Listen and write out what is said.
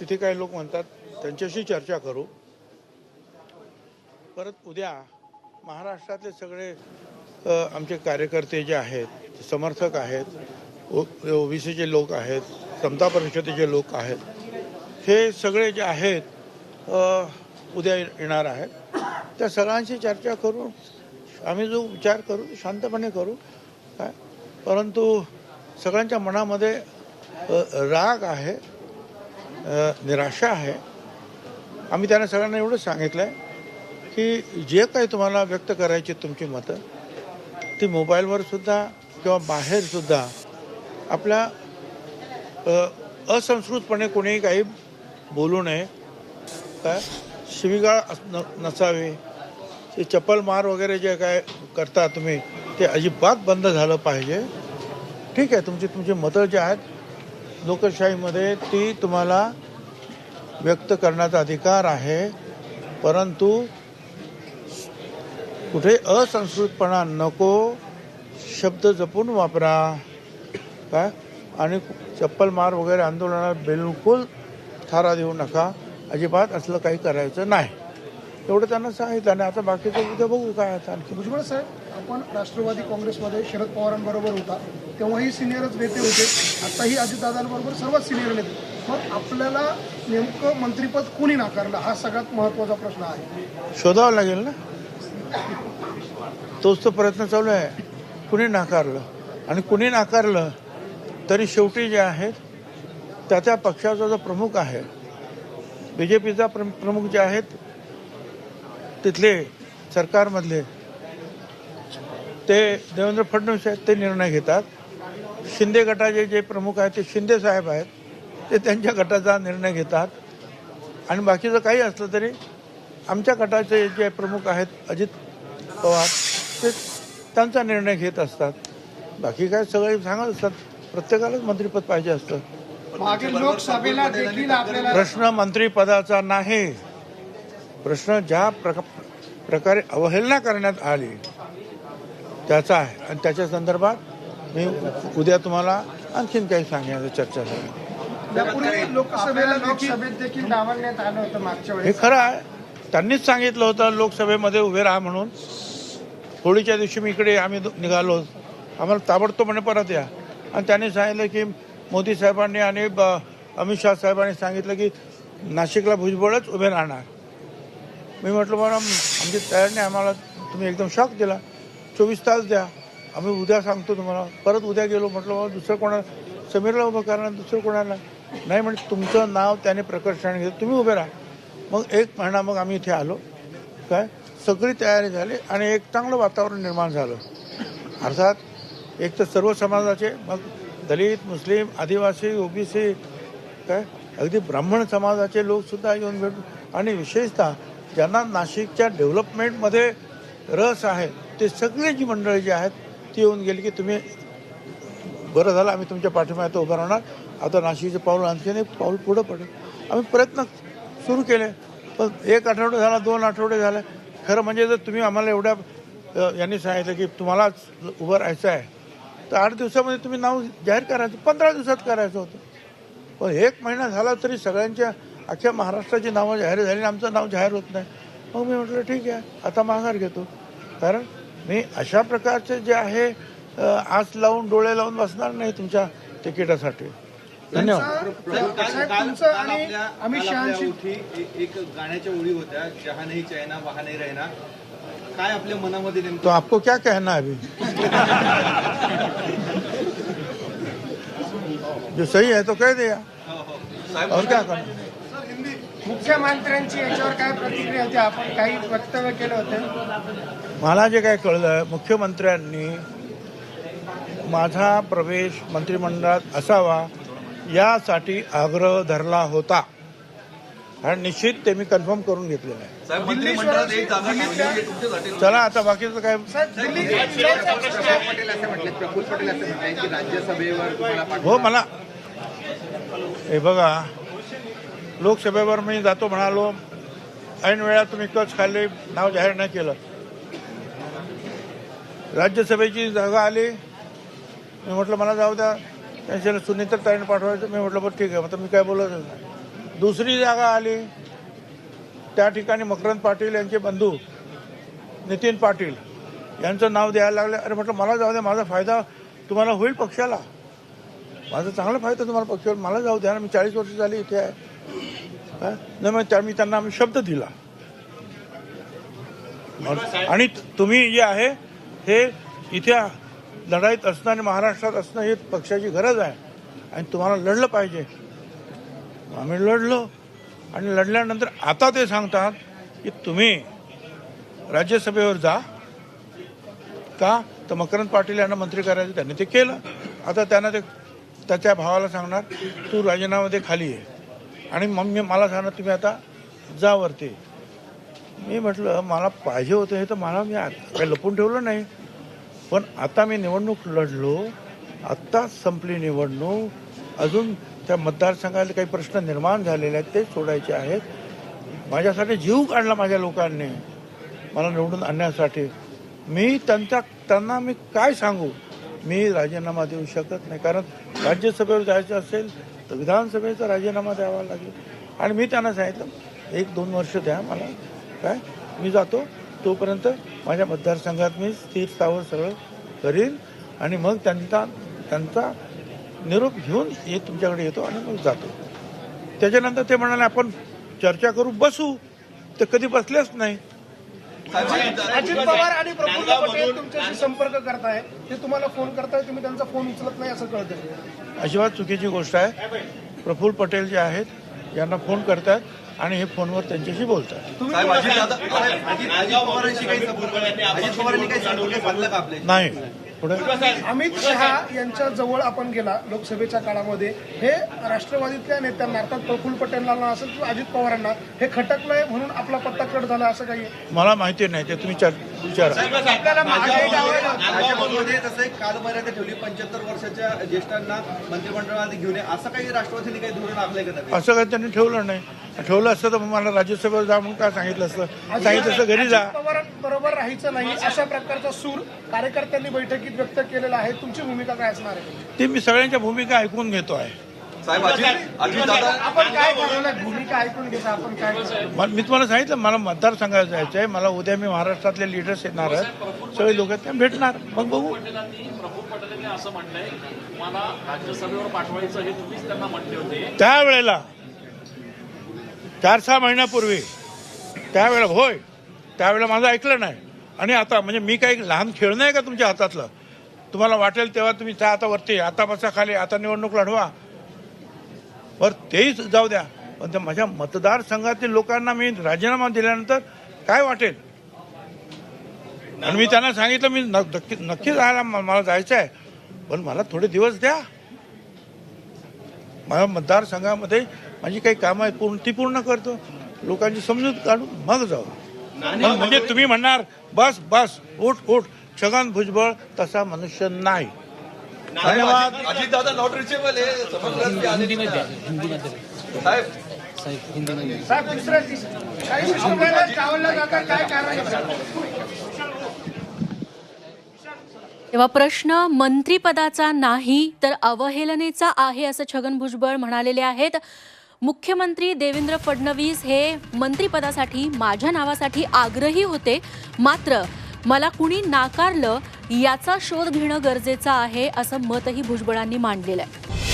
तिथे काही लोक म्हणतात त्यांच्याशी चर्चा करू. परत उद्या महाराष्ट्रातले सगळे आमचे कार्यकर्ते जे आहेत समर्थक आहेत ओबीसीचे लोक आहेत समता परिषदेचे लोक आहेत हे सगळे जे आहेत उद्या येणार आहेत. त्या सगळ्यांशी चर्चा करू आम्ही जो विचार करू शांतपणे करू काय? परंतु सगळ्यांच्या मनामध्ये राग आहे. निराशा आहे. आम्ही त्यांना सगळ्यांना एवढं सांगितलं आहे की जे काही तुम्हाला व्यक्त करायची तुमची मतं ती मोबाईलवर सुद्धा किंवा बाहेर सुद्धा आपल्या असंस्कृतपणे कोणीही काही बोलू नये. काय शिवीगाळ न नसावे. ते चप्पल मार वगैरे जे काय करता तुम्ही ते अजिबात बंद झालं पाहिजे. ठीक आहे तुमची तुमची मतं जे आहेत लोकशाहीमध्ये ती तुम्हाला व्यक्त करण्याचा अधिकार आहे. परंतु कुठे असंस्कृतपणा नको शब्द जपून वापरा. काय? आणि चप्पल मार वगैरे आंदोलनात बिलकुल थारा देऊ नका. अजिबात असलं काही करायचं नाही. एवढं त्यांना सांगितलं आणि आता बाकीचं उद्या बघू काय आता आणखी. भुजबळ साहेब आपण राष्ट्रवादी काँग्रेसमध्ये शरद पवारांबरोबर होता. तेव्हाही सिनियरच नेते होते. आताही अजितदादांबरोबर सर्वच सिनियर नेते. मग आपल्याला नेमकं मंत्रिपद कुणी नाकारलं? हा सगळ्यात महत्त्वाचा प्रश्न आहे. शोधावं लागेल ना? तोच तो प्रयत्न चालू आहे. कुणी नाकारलं? आणि कुणी नाकारलं तरी शेवटी जे आहेत त्या त्या पक्षाचा जो प्रमुख आहे बी जे पीचा प्रमुख जे आहेत तिथले सरकारमधले ते देवेंद्र फडणवीस आहेत ते निर्णय घेतात. शिंदे गटाचे जे प्रमुख आहेत ते शिंदे साहेब आहेत ते त्यांच्या गटाचा निर्णय घेतात. आणि बाकीचं काही असलं तरी आमच्या गटाचे जे प्रमुख आहेत अजित पवार ते त्यांचा निर्णय घेत असतात. बाकी काय सगळे सांगत असतात. प्रत्येकालाच मंत्रिपद पाहिजे असतं. प्रश्न मंत्रिपदाचा नाही. प्रश्न ज्या प्रका प्रकारे अवहेलना करण्यात आली त्याचा आहे. आणि त्याच्या संदर्भात मी उद्या तुम्हाला आणखीन काही सांगण्याचं चर्चा झाली हे खरं आहे. त्यांनीच सांगितलं होतं लोकसभेमध्ये उभे राहा म्हणून. होळीच्या दिवशी मी इकडे आम्ही निघालो. आम्हाला ताबडतोबने परत या. आणि त्यांनी सांगितलं की मोदी साहेबांनी आणि अमित शाह साहेबांनी सांगितलं की नाशिकला भुजबळच उभे राहणार. मी म्हटलं मॅडम आमची तयार नाही. आम्हाला तुम्ही एकदम शॉक दिला. चोवीस तास द्या. आम्ही उद्या सांगतो तुम्हाला. परत उद्या गेलो म्हटलं दुसरं कोणाला समीरला उभं करणार दुसरं कोणाला नाही. म्हणजे तुमचं नाव त्याने प्रकर्षाने घेतलं. तुम्ही उभे राहा. मग एक महिना मग आम्ही इथे आलो. काय? सगळी तयारी झाली आणि एक चांगलं वातावरण निर्माण झालं. अर्थात एक तर सर्व समाजाचे मग दलित मुस्लिम आदिवासी ओबीसी काय? अगदी ब्राह्मण समाजाचे लोकसुद्धा येऊन भेटून आणि विशेषतः ज्यांना नाशिकच्या डेव्हलपमेंटमध्ये रस आहे ते सगळे जी मंडळी जी आहेत ती येऊन गेली की तुम्ही बरं झालं आम्ही तुमच्या पाठीमागे उभं राहणार. आता नाशिकचं पाऊल आणखीन एक पाऊल पुढं पडेल. आम्ही प्रयत्न सुरू केले पण एक आठवडा झाला दोन आठवडे झाले. खरं म्हणजे जर तुम्ही आम्हाला एवढ्या यांनी सांगितलं की तुम्हालाच उभं राहायचं आहे तर आठ दिवसामध्ये तुम्ही नाव जाहीर करायचं पंधरा दिवसात करायचं होतं. पण एक महिना झाला तरी सगळ्यांच्या अख्ख्या महाराष्ट्राची नावं जाहीर झाली आणि आमचं नाव जाहीर होत नाही. मग मी म्हटलं ठीक आहे आता माघार घेतो. कारण मी अशा प्रकारचे जे आहे आस लावून डोळे लावून बसणार नाही तुमच्या तिकिटासाठी. धन्यवाद. साहेब तुमचं आणि अमित शहाशी एक एक गाण्याच्या ओळी होत्या जहा नाही चायना वहा नाही रहना काय आपल्या मनामध्ये तो आपको क्या कहना है अभी? जो सही है तो कह दिया। और क्या करना मुख्यमंत्र्यांची याच्यावर काय प्रतिक्रिया होती आपण काही वक्तव्य केलं होतं मला जे काय कळलं मुख्यमंत्र्यांनी माझा प्रवेश मंत्रिमंडळात असावा यासाठी आग्रह धरला होता आणि निश्चित ते मी कन्फर्म करून घेतलेलं आहे चला आता बाकीचं काय पटेल असं म्हटलं प्रफुल्ल पटेल असं म्हटलंय की राज्यसभेवर तुम्हाला हो मला हे बघा लोकसभेवर मी जातो म्हणालो ऐन वेळा तुम्ही कच खाल्ले नाव जाहीर नाही केलं. राज्यसभेची जागा आली मी म्हटलं मला जाऊ द्या त्यांच्या सुनीता ताईने पाठवायचं. मी म्हटलं बरं ठीक आहे. मग मी काय बोलत नाही. दुसरी जागा आली त्या ठिकाणी मकरंद पाटील यांचे बंधू नितीन पाटील यांचं नाव द्यायला लागलं. अरे म्हटलं मला जाऊ द्या माझा फायदा तुम्हाला होईल पक्षाला. माझा चांगला फायदा तुम्हाला पक्षाला मला जाऊ द्या ना मी चाळीस वर्ष झाली इथे आहे. नाही मग त्या मी त्यांना आम्ही शब्द दिला. आणि तुम्ही जे आहे हे इथे लढाईत असणं आणि महाराष्ट्रात असणं हे पक्षाची गरज आहे. आणि तुम्हाला लढलं पाहिजे. आम्ही लढलो. आणि लढल्यानंतर आता ते सांगतात की तुम्ही राज्यसभेवर जा. का? तर मकरंद पाटील यांना मंत्री करायचं त्यांनी ते केलं. आता त्यांना ते त्याच्या भावाला सांगणार तू राजीनामा खाली आहे आणि मग मी मला सांगा तुम्ही आता जा वरती. मी म्हटलं मला पाहिजे होतं हे तर मला मी आ- काही लपून ठेवलं नाही. पण आता मी निवडणूक लढलो आत्ताच संपली निवडणूक. अजून त्या मतदारसंघातले काही प्रश्न निर्माण झालेले आहेत ते सोडायचे आहेत. माझ्यासाठी जीव काढला माझ्या लोकांनी. मला निवडून आणण्यासाठी. मी त्यांच्या त्यांना मी काय सांगू? मी राजीनामा देऊ शकत नाही. कारण राज्यसभेवर जायचं असेल तर विधानसभेचा राजीनामा द्यावा लागेल. आणि मी त्यांना सांगितलं एक दोन वर्ष द्या मला. काय? मी जातो. तोपर्यंत माझ्या मतदारसंघात मी स्थिर स्थावर सरळ करीन. आणि मग त्यांचा त्यांचा निरोप घेऊन ये तुमच्याकडे येतो आणि मग जातो. त्याच्यानंतर ते म्हणाले आपण चर्चा करू. बसू. ते कधी बसलेच नाही. अजित पवार आणि प्रफुल्ल पटेल तुमच्याशी संपर्क करताय ते तुम्हाला फोन करताय तुम्ही त्यांचा फोन उचलत नाही असं कळतं अजिबात चुकीची गोष्ट आहे. प्रफुल्ल पटेल जे आहेत यांना फोन करतात आणि हे फोनवर त्यांच्याशी बोलतात नाही. अमित शहा यांच्या जवळ आपण गेला लोकसभेच्या काळामध्ये हे राष्ट्रवादीतल्या नेत्यांना अर्थात प्रफुल्ल पटेलांना असेल किंवा अजित पवारांना हे खटकलंय म्हणून आपला पत्ता कट झाला असं काही? मला माहिती नाही ते तुम्ही कालमर्यादा ठेवली पंच्याहत्तर वर्षाच्या ज्येष्ठांना मंत्रिमंडळामध्ये घेऊन ये. असं काही राष्ट्रवादीने काही धोरण आखलंय का? असं काही त्यांनी ठेवलं नाही. ठेवलं असतं तर मला राज्यसभेवर जा म्हणून काय सांगितलं असतं? सांगितलं असतं घरी जा. पवारांबरोबर राहायचं नाही अशा प्रकारचा सूर कार्यकर्त्यांनी बैठकीत व्यक्त केलेला आहे. तुमची भूमिका काय असणार आहे? ते मी सगळ्यांच्या भूमिका ऐकून घेतो आहे. साहेब अजित अजित दादा? आपण काय भूमिका ऐकून घेता? आपण काय ठरवलं? म- मी तुम्हाला सांगितलं मला मतदारसंघात जायचं आहे मला उद्या मी महाराष्ट्रातले लिडर्स येणार आहेत. सगळे लोक त्या भेटणार. मग बघू. पटेलांनी प्रफुल्ल पटेलांनी असं म्हटलंय मला राज्यसभेवर पाठवायचं हे तुम्हीच त्यांना म्हटले होते. त्यावेळेला चार सहा महिन्यापूर्वी त्यावेळेला होय त्यावेळेला माझं ऐकलं नाही. आणि आता म्हणजे मी काही लहान खेळणं आहे का तुमच्या हातातलं? तुम्हाला वाटेल तेव्हा तुम्ही जा आता वरती आता बसा खाली आता निवडणूक लढवा. बर तेही जाऊ द्या. पण त्या माझ्या मतदारसंघातील लोकांना मी राजीनामा दिल्यानंतर काय वाटेल? आणि मी त्यांना सांगितलं मी नक्की नक्की जायला मला जायचं आहे. पण मला थोडे दिवस द्या. माझ्या मतदारसंघामध्ये माझी काही कामं आहेत पूर्ण ती पूर्ण करतो. लोकांची समजूत काढून मग जाऊ. म्हणजे तुम्ही म्हणणार बस बस उठ उठ. छगन भुजबळ तसा मनुष्य नाही. धन्यवाद अजित दादा नॉट रिचेबल साहेब. साहेब दुसऱ्या काही काय कारण? तेव्हा प्रश्न मंत्रिपदाचा नाही तर अवहेलनेचा आहे असं छगन भुजबळ म्हणालेले आहेत. मुख्यमंत्री देवेंद्र फडणवीस हे मंत्रिपदासाठी माझ्या नावासाठी आग्रही होते. मात्र मला कुणी नाकारलं याचा शोध घेणं गरजेचं आहे असं मतही भुजबळांनी मांडलेलं आहे.